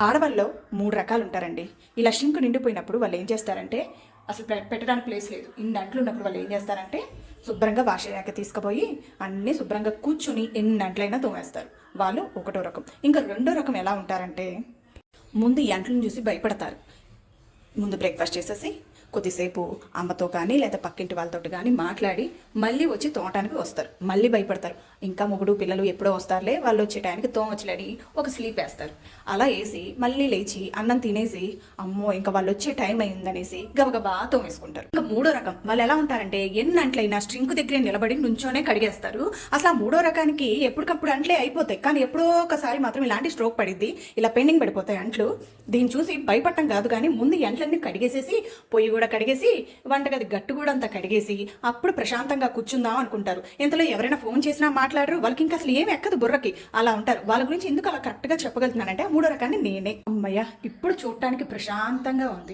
ఆడవాళ్ళలో మూడు రకాలు ఉంటారండి ఇలా షింక్ నిండిపోయినప్పుడు వాళ్ళు ఏం చేస్తారంటే అసలు పెట్టడానికి ప్లేస్ లేదు. ఇన్ని అంట్లు ఉన్నప్పుడు వాళ్ళు ఏం చేస్తారంటే శుభ్రంగా వాషయ్యాక తీసుకుపోయి అన్నీ శుభ్రంగా కూర్చుని ఎన్ని అంట్లైనా తోమేస్తారు. వాళ్ళు ఒకటో రకం. ఇంకా రెండో రకం ఎలా ఉంటారంటే ముందు ఈ అంట్లను చూసి భయపడతారు. ముందు బ్రేక్ఫాస్ట్ చేసేసి కొద్దిసేపు అమ్మతో కానీ లేదా పక్కింటి వాళ్ళతో కానీ మాట్లాడి మళ్ళీ వచ్చి తోటానికి వస్తారు. మళ్ళీ భయపడతారు. ఇంకా మొగుడు పిల్లలు ఎప్పుడో వస్తారులే వాళ్ళు వచ్చే టైంకి తోమొచ్చలేడి ఒక స్లీప్ వేస్తారు. అలా వేసి మళ్ళీ లేచి అన్నం తినేసి అమ్మో ఇంకా వాళ్ళు వచ్చే టైం అయిందనేసి గబగబా తోమేసుకుంటారు. ఇంకా మూడో రకం వాళ్ళు ఎలా ఉంటారంటే ఎన్ని అంట్లైనా స్ట్రింక్ దగ్గరే నిలబడి నుంచోనే కడిగేస్తారు. అసలు ఆ మూడో రకానికి ఎప్పటికప్పుడు అంట్లే అయిపోతాయి. కానీ ఎప్పుడో ఒకసారి మాత్రం ఇలాంటి స్ట్రోక్ పడిద్ది ఇలా పెండింగ్ పడిపోతాయి అంట్లు. దీన్ని చూసి భయపడటం కాదు కానీ ముందు ఎంట్లన్నీ కడిగేసేసి పొయ్యి కూడా కడిగేసి వంటగది గట్టు కూడా అంతా కడిగేసి అప్పుడు ప్రశాంతంగా కూర్చుందాం అనుకుంటారు. ఇంతలో ఎవరైనా ఫోన్ చేసినా మాట్లాడరు వాళ్ళకి ఇంకా అసలు ఏం ఎక్కదు బుర్రకి. అలా ఉంటారు. వాళ్ళ గురించి ఎందుకు అలా కరెక్ట్గా చెప్పగలుగుతున్నానంటే మూడో రకాన్ని నేనే. అమ్మయ్య ఇప్పుడు చూడటానికి ప్రశాంతంగా ఉంది.